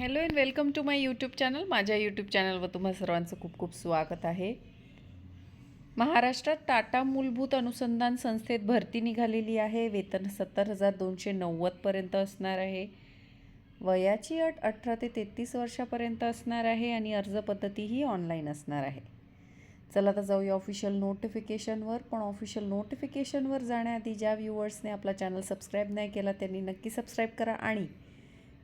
Hello and welcome to my YouTube channel. माझ्या YouTube चॅनलवर तुम्हा सर्वांचं खूप खूप स्वागत आहे. महाराष्ट्रात टाटा मूलभूत अनुसंधान संस्थेत भरती निघालेली आहे. वेतन सत्तर हजार दोनशे नव्वदपर्यंत असणार आहे. वयाची अट अठरा ते तेहतीस वर्षापर्यंत असणार आहे आणि अर्ज पद्धतीही ऑनलाईन असणार आहे. चला आता जाऊया ऑफिशियल नोटिफिकेशनवर पण ऑफिशियल नोटिफिकेशनवर जाण्याआधी ज्या व्ह्युअर्सने आपला चॅनल सबस्क्राईब नाही केला त्यांनी नक्की सबस्क्राईब करा आणि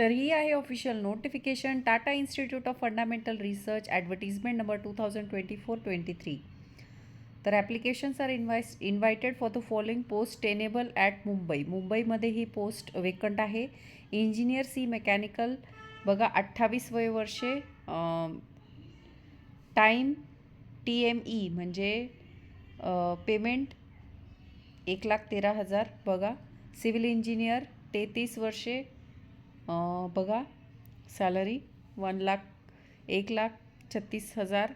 तर ही आहे official notification Tata institute of fundamental research advertisement number two thousand twenty four twenty three तर applications are invoice invited for the following post tenable at Mumbai मुंबईमध्ये ही पोस्ट वेकंट आहे. इंजिनियर सी मेकॅनिकल बघा अठ्ठावीस वय वर्षे time T M E म्हणजे payment एक लाख तेरा हजार बघा. सिव्हिल इंजिनियर तेहतीस वर्षे बघा सॅलरी वन लाख एक लाख छत्तीस हजार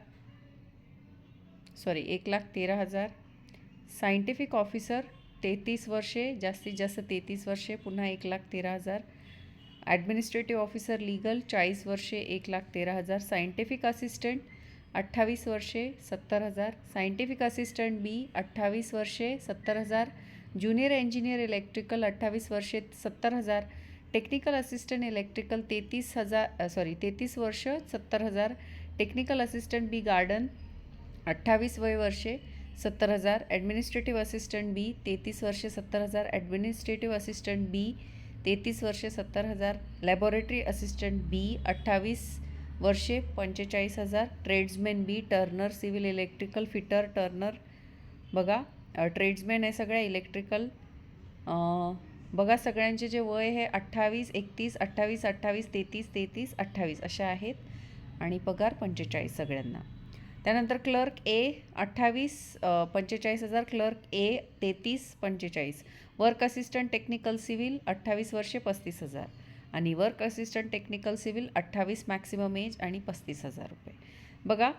सॉरी एक लाख तेरा हजार. सायंटिफिक ऑफिसर तेहतीस वर्षे जास्तीत जास्त तेहतीस वर्षे पुन्हा एक लाख तेरा हजार. ॲडमिनिस्ट्रेटिव्ह ऑफिसर लीगल चाळीस वर्षे एक लाख तेरा हजार. सायंटिफिक असिस्टंट अठ्ठावीस वर्षे सत्तर हजार. सायंटिफिक असिस्टंट बी अठ्ठावीस वर्षे सत्तर हजार. ज्युनियर इंजिनियर इलेक्ट्रिकल अठ्ठावीस वर्षे सत्तर हजार. टेक्निकल असिस्टंट इलेक्ट्रिकल तेहतीस हजार सॉरी तेहतीस वर्ष सत्तर हजार. टेक्निकल असिस्टंट बी गार्डन अठ्ठावीस वय वर्षे सत्तर हजार. ॲडमिनिस्ट्रेटिव्ह असिस्टंट बी तेहतीस वर्षे सत्तर हजार. ॲडमिनिस्ट्रेटिव्ह असिस्टंट बी तेहतीस वर्षे सत्तर हजार. लॅबॉरेटरी असिस्टंट बी अठ्ठावीस वर्षे पंचेचाळीस हजार. Tradesman B turner civil electrical fitter turner. बघा ट्रेड्समॅन आहे सगळ्या इलेक्ट्रिकल. बघा सगळ्यांचे जे वय हे अठ्ठावीस एकतीस अठ्ठावीस अठ्ठावीस तेहतीस तेहतीस अठ्ठावीस अशा आहेत. आणि पगार पंचेचाळीस सगळ्यांना. त्यानंतर क्लर्क ए अठ्ठावीस पंचेचाळीस हजार क्लर्क ए तेहतीस पंचेचाळीस. वर्क असिस्टंट टेक्निकल सिव्हिल अठ्ठावीस वर्षे पस्तीस हजार. आणि वर्क असिस्टंट टेक्निकल सिव्हिल अठ्ठावीस मॅक्सिमम एज आणि पस्तीस हजार रुपये. बघा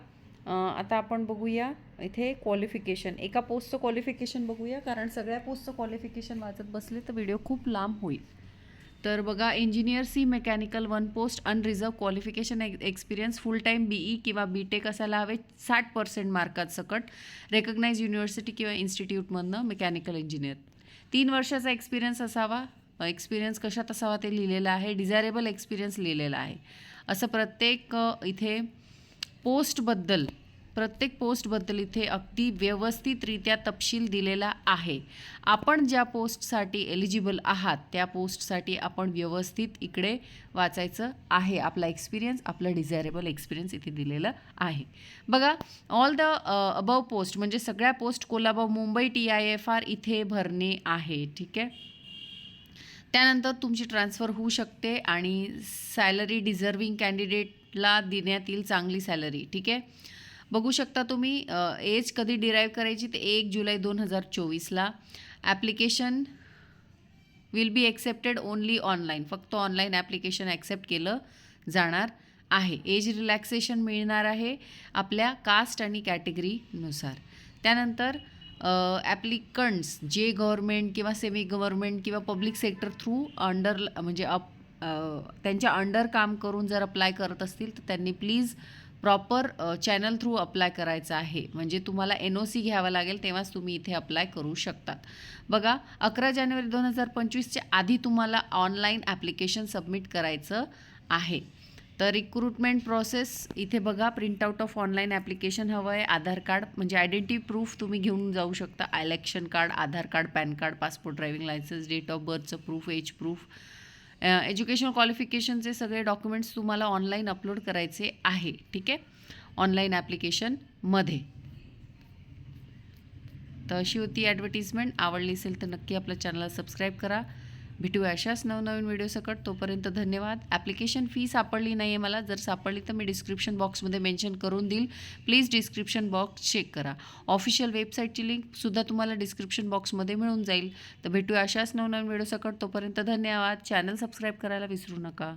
आता आपण बघूया इथे क्वालिफिकेशन एका पोस्टचं क्वालिफिकेशन बघूया कारण सगळ्या पोस्टचं क्वालिफिकेशन वाचत बसले तर व्हिडिओ खूप लांब होईल. तर बघा engineer C mechanical one post unreserved qualification experience full time B E किंवा बी टेक असायला हवे साठ पर्सेंट मार्कात सकट. रेकग्नाइज युनिव्हर्सिटी किंवा इन्स्टिट्यूटमधनं मेकॅनिकल इंजिनियर तीन वर्षाचा एक्सपिरियन्स असावा. एक्सपिरियन्स कशात असावा ते लिहिलेलं आहे. डिझायरेबल एक्सपिरियन्स लिहिलेला आहे. असं प्रत्येक इथे पोस्टबद्दल प्रत्येक पोस्टबद्दल इथे अगदी व्यवस्थितरित्या तपशील दिलेला आहे. आपण ज्या पोस्टसाठी एलिजिबल आहात त्या पोस्टसाठी आपण व्यवस्थित इकडे वाचायचं आहे. आपला एक्सपिरियन्स आपलं डिझायरेबल एक्सपिरियन्स इथे दिलेलं आहे. बघा ऑल द अबव पोस्ट म्हणजे सगळ्या post Kolhapur Mumbai T I F R इथे भरणे आहे. ठीक आहे? त्यानंतर तुमची ट्रान्सफर होऊ शकते आणि सॅलरी डिझर्विंग ला देण्यात येईल चांगली सॅलरी ठीक आहे? बघू शकता तुम्ही एज कधी डिराईव्ह करायची ते एक जुलै दोन हजार चोवीसला application will be accepted only online फक्त ऑनलाईन ॲप्लिकेशन ॲक्सेप्ट केलं जाणार आहे. एज रिलॅक्सेशन मिळणार आहे आपल्या कास्ट आणि कॅटेगरीनुसार त्यानंतर ॲप्लिकंट्स जे गव्हर्मेंट किंवा सेमी गव्हर्मेंट किंवा पब्लिक सेक्टर थ्रू अंडर म्हणजे अप त्यांच्या अंडर काम करून जर अप्लाय करत असतील तर त्यांनी please proper channel through apply करायचं आहे. म्हणजे तुम्हाला एन ओ सी घ्यावं लागेल तेव्हाच तुम्ही इथे अप्लाय करू शकतात. बघा अकरा जानेवारी दोन हजार पंचवीसच्या आधी तुम्हाला ऑनलाईन ॲप्लिकेशन सबमिट करायचं आहे. तर रिक्रुटमेंट प्रोसेस इथे बघा प्रिंटआउट ऑफ ऑनलाईन ॲप्लिकेशन हवं आहे. आधार कार्ड म्हणजे आयडेंटिटी प्रूफ तुम्ही घेऊन जाऊ शकता. Election card Aadhaar card PAN card passport driving licence date of बर्थचं proof age proof education क्वालिफिकेशनचे सगळे डॉक्युमेंट्स तुम्हाला ऑनलाईन अपलोड करायचे आहे ठीक आहे? ऑनलाईन ॲप्लिकेशनमध्ये तर अशी होती ॲडव्हर्टिजमेंट आवडली असेल तर नक्की आपल्या चॅनलला सबस्क्राईब करा. भेटू अशाच नवनवीन व्हिडिओ सकट तोपर्यंत धन्यवाद. ॲप्लिकेशन फी सापडली नाही आहे मला. जर सापडली तर मी डिस्क्रिप्शन बॉक्समध्ये मेन्शन करून देईल. प्लीज डिस्क्रिप्शन बॉक्स चेक करा. ऑफिशियल वेबसाईटची लिंकसुद्धा तुम्हाला डिस्क्रिप्शन बॉक्समध्ये मिळून जाईल. तर भेटू अशाच नवनवीन व्हिडिओ सकट तोपर्यंत धन्यवाद. चॅनल सबस्क्राईब करायला विसरू नका.